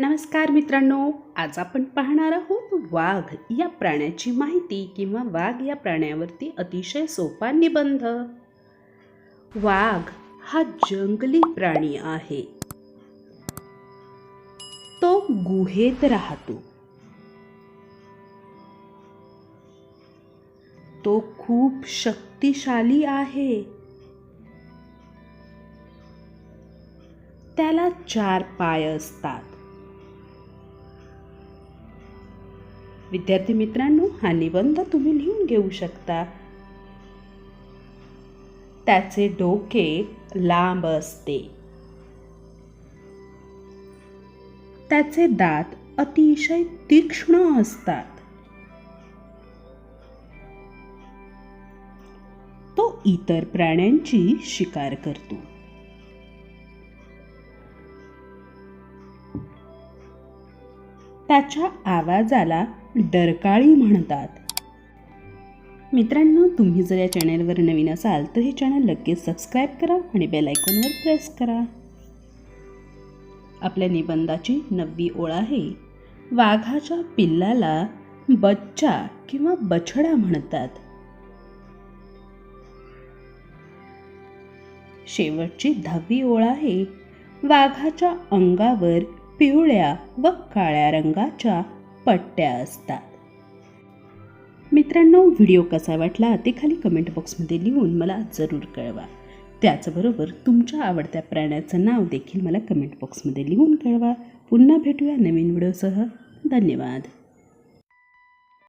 नमस्कार मित्रांनो आज आपण पाहणार आहोत वाघ या प्राण्याची माहिती किंवा वाघ या प्राण्यावरती अतिशय सोपा निबंध. वाघ हा जंगली प्राणी आहे. तो गुहेत राहतो. तो खूप शक्तिशाली आहे. त्याला चार पाय असतात. विद्यार्थी मित्रांनो हा निबंध तुम्ही लिहून घेऊ शकता. त्याचे डोके लांब असते. त्याचे दात अतिशय तीक्ष्ण असतात. तो इतर प्राण्यांची शिकार करतो. त्याच्या आवाजाला डरकाळी म्हणतात. मित्रांनो तुम्ही जर या चॅनेलवर नवीन असाल तर हे चॅनल लगेच सबस्क्राईब करा आणि बेल आयकॉनवर प्रेस करा. आपल्या निबंधाची नववी ओळ आहे वाघाच्या पिल्लाला बच्चा किंवा बछडा म्हणतात. शेवटची दहावी ओळ आहे वाघाच्या अंगावर पिवळ्या व काळ्या रंगाच्या पट्ट्या असतात. मित्रांनो व्हिडिओ कसा वाटला ते खाली कमेंट बॉक्समध्ये लिहून मला जरूर कळवा. त्याचबरोबर तुमच्या आवडत्या प्राण्याचं नाव देखील मला कमेंट बॉक्समध्ये लिहून कळवा. पुन्हा भेटूया नवीन व्हिडिओसह. धन्यवाद.